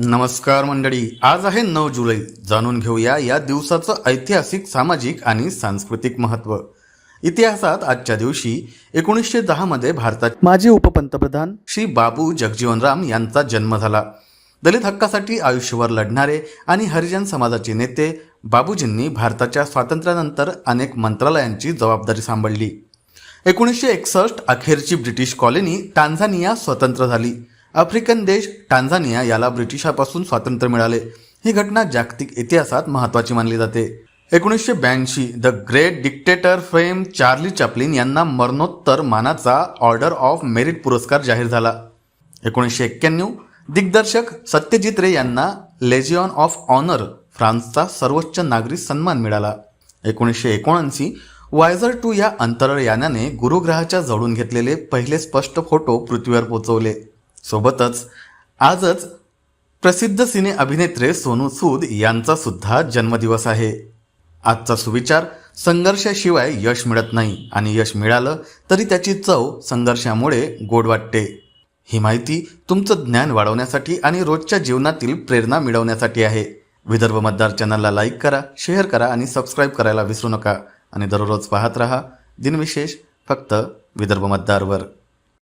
नमस्कार मंडळी आज आहे नऊ जुलै. जाणून घेऊया या दिवसाचं ऐतिहासिक सामाजिक आणि सांस्कृतिक महत्त्व. इतिहासात आजच्या दिवशी एकोणीसशे दहामध्ये भारतात माजी उपपंतप्रधान श्री बाबू जगजीवनराम यांचा जन्म झाला. दलित हक्कासाठी आयुष्यभर लढणारे आणि हरिजन समाजाचे नेते बाबूजींनी भारताच्या स्वातंत्र्यानंतर अनेक मंत्रालयांची जबाबदारी सांभाळली. एकोणीसशे एकसष्ट अखेरची ब्रिटिश कॉलनी टांझानिया स्वतंत्र झाली. आफ्रिकन देश टांझानिया याला ब्रिटिशापासून स्वातंत्र्य मिळाले. ही घटना जागतिक इतिहासात महत्त्वाची मानली जाते. एकोणीसशे ब्याऐंशी the great dictator frame Charlie Chaplin यांना मरणोत्तर मानाचा ऑर्डर ऑफ मेरिट पुरस्कार जाहीर झाला. एकोणीसशे एक्क्याण्णव दिग्दर्शक सत्यजित रे यांना लेजिऑन ऑफ ऑनर फ्रान्सचा सर्वोच्च नागरी सन्मान मिळाला. एकोणीसशे एकोणऐंशी वायझर टू या अंतराळयानाने गुरुग्रहाच्या जवळून घेतलेले पहिले स्पष्ट फोटो पृथ्वीवर पोहोचवले सोबतच आजच प्रसिद्ध सिने अभिनेत्रे सोनू सूद यांचा सुद्धा जन्मदिवस आहे. आजचा सुविचार संघर्षाशिवाय यश मिळत नाही आणि यश मिळालं तरी त्याची चव संघर्षामुळे गोड वाटते. ही माहिती तुमचं ज्ञान वाढवण्यासाठी आणि रोजच्या जीवनातील प्रेरणा मिळवण्यासाठी आहे. विदर्भ मतदार चॅनलला लाईक करा शेअर करा आणि सबस्क्राईब करायला विसरू नका. आणि दररोज पाहत रहा. दिनविशेष फक्त विदर्भ मतदारवर.